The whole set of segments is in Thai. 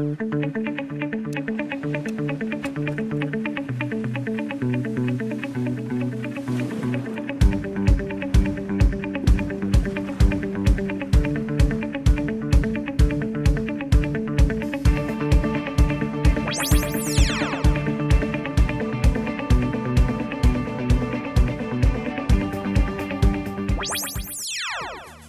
Thank you.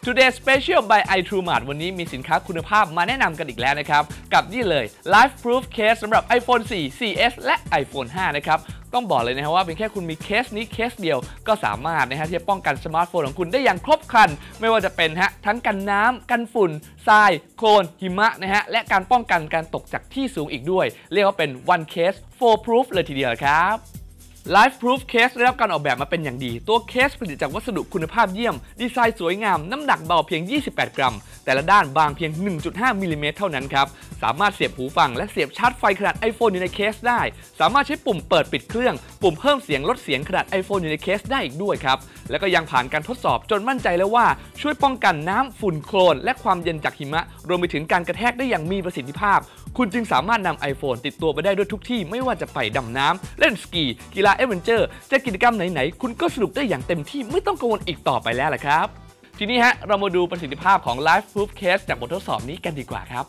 Today Special by iTrueMart วันนี้มีสินค้าคุณภาพมาแนะนำกันอีกแล้วนะครับ กับนี่เลย Life Proof Case สำหรับ iPhone 4 4S และ iPhone 5 นะครับต้องบอกเลยนะครับว่าเป็นแค่คุณมีเคสนี้เคสเดียวก็สามารถนะฮะที่จะป้องกันสมาร์ทโฟนของคุณได้อย่างครบครัน ไม่ว่าจะเป็นฮะทั้งกันน้ำกันฝุ่นทราย โคลนหิมะนะฮะและการป้องกันการตกจากที่สูงอีกด้วย เรียกว่าเป็น one case four proof เลยทีเดียวครับ Life Proof Case ได้รับการออกแบบมาเป็นอย่างดี ตัวเคสผลิตจากวัสดุคุณภาพเยี่ยม ดีไซน์สวยงาม น้ำหนักเบาเพียง 28 กรัมแต่ละด้านบางเพียง 1.5มิลลิเมตรเท่านั้นครับ สามารถเสียบหูฟังและเสียบชาร์จไฟขนาด iPhone อยู่ในเคสได้ สามารถใช้ปุ่มเปิดปิดเครื่อง ปุ่มเพิ่มเสียงลดเสียงขนาด iPhone อยู่ในเคสได้อีกด้วยครับ แล้วก็ยังผ่านการทดสอบจนมั่นใจแล้วว่า ช่วยป้องกันน้ำฝุ่นโคลน และความเย็นจากหิมะ รวมไปถึงการกระแทกได้อย่างมีประสิทธิภาพ คุณจึงสามารถนำ iPhone ติดตัวไปได้ด้วยทุกที่ไม่ว่าจะไปดำน้ำเล่นสกี กีฬาเอเวนเจอร์จะกิจกรรมไหนๆคุณก็สนุกได้อย่างเต็มที่ไม่ต้องกังวลอีกต่อไปแล้วล่ะครับ ทีนี้ฮะเรามาดูประสิทธิภาพของ Life Proof Case จากบททดสอบนี้กันดีกว่าครับ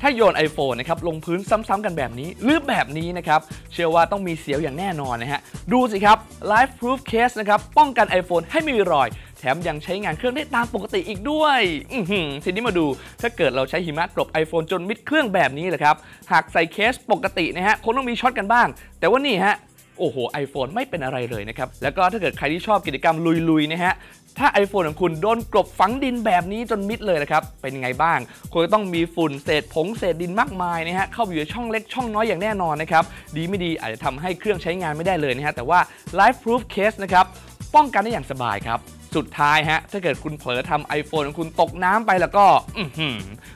ถ้าโยน iPhone นะครับลงพื้นซ้ำๆกันแบบนี้หรือแบบนี้นะครับ เชื่อว่าต้องมีเสียวอย่างแน่นอนนะฮะ ดูสิครับ Life Proof Case นะครับ ป้องกัน iPhone ให้ไม่มีรอย แถมยังใช้งานเครื่องได้ตามปกติอีกด้วย อือหือทีนี้มาดูถ้าเกิดเราใช้หิมะกลบ iPhone จนมิดเครื่องแบบนี้เลยครับ หากใส่เคสปกตินะฮะคงต้องมีช็อตกันบ้าง แต่ว่านี่ฮะ โอ้โห iPhone ไม่เป็นอะไรเลยนะครับ แล้วก็ถ้าเกิดใครที่ชอบกิจกรรมลุยๆนะฮะถ้า iPhone ของคุณโดนกลบฝังดินแบบนี้จนมิดเลยนะครับ เป็นไงบ้างคงจะต้องมีฝุ่นเศษผงเศษดินมากมายนะฮะเข้าไปอยู่ในช่องเล็กช่องน้อยอย่างแน่นอนนะครับ ดีไม่ดีอาจจะทำให้เครื่องใช้งานไม่ได้เลยนะฮะแต่ว่า Life Proof Case นะครับป้องกันได้อย่างสบายครับสุดท้ายฮะ ถ้าเกิดคุณเผลอทำ iPhone ของคุณตกน้ำไปแล้วก็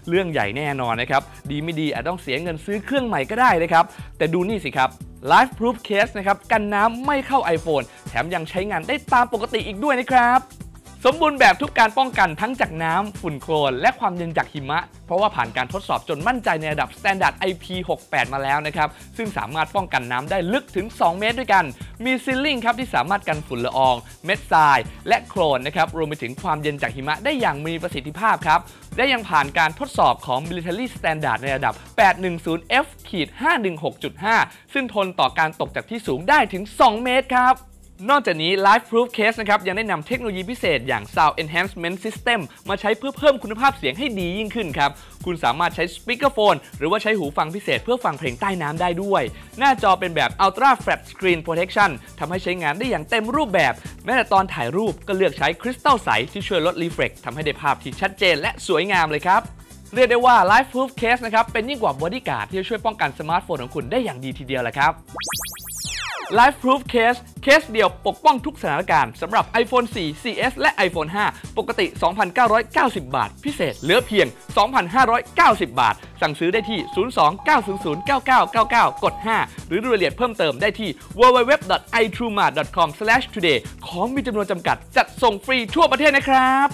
เรื่องใหญ่แน่นอนนะครับ ดีไม่ดีอาจต้องเสียเงินซื้อเครื่องใหม่ก็ได้นะครับ แต่ดูนี่สิครับ Life Proof Case นะครับกันน้ำไม่เข้า iPhone แถมยังใช้งานได้ตามปกติอีกด้วยนะครับ สมบูรณ์แบบทุกการป้องกันทั้งจากน้ำฝุ่นโคลน และความเย็นจากหิมะ เพราะว่าผ่านการทดสอบจนมั่นใจในระดับ Standard IP68 มาแล้วนะครับ ซึ่งสามารถป้องกันน้ำได้ลึกถึง 2 เมตรด้วยกัน มีซีลลิงครับที่สามารถกันฝุ่นละออง เม็ดทราย และโคลนนะครับรวมไปถึงความเย็นจากหิมะได้อย่างมีประสิทธิภาพครับและยังผ่านการทดสอบของ Military Standard ในระดับ 810F-516.5 ซึ่งทนต่อการตกจากที่สูงได้ถึง 2 เมตรครับ นอกจากนี้ Life Proof Case นะครับยังได้นำเทคโนโลยีพิเศษอย่าง Sound Enhancement System มาใช้เพื่อเพิ่มคุณภาพเสียงให้ดียิ่งขึ้นครับ คุณสามารถใช้ Speakerphone หรือว่าใช้หูฟังพิเศษเพื่อฟังเพลงใต้น้ำได้ด้วย หน้าจอเป็นแบบ Ultra Flat Screen Protection ทำให้ใช้งานได้อย่างเต็มรูปแบบ แม้แต่ตอนถ่ายรูปก็เลือกใช้คริสตัลใสที่ช่วยลด reflect ทำให้ได้ภาพที่ชัดเจนและสวยงามเลยครับเรียกได้ว่า Life Proof Case นะครับเป็นยิ่งกว่าบอดี้การ์ดที่จะช่วยป้องกันสมาร์ทโฟนของคุณได้อย่างดีทีเดียวแหละครับ Life Proof Case เคสเดียวปกป้องทุกสถานการณ์สำหรับ iPhone 4 4S และ iPhone 5 ปกติ 2,990 บาท พิเศษเหลือเพียง 2,590 บาท สั่งซื้อได้ที่ 02-900-9999 กด 5 หรือรายละเอียดเพิ่มเติมได้ที่ www.itrumart.com/today ของมีจำนวนจำกัดจัดส่งฟรีทั่วประเทศนะครับ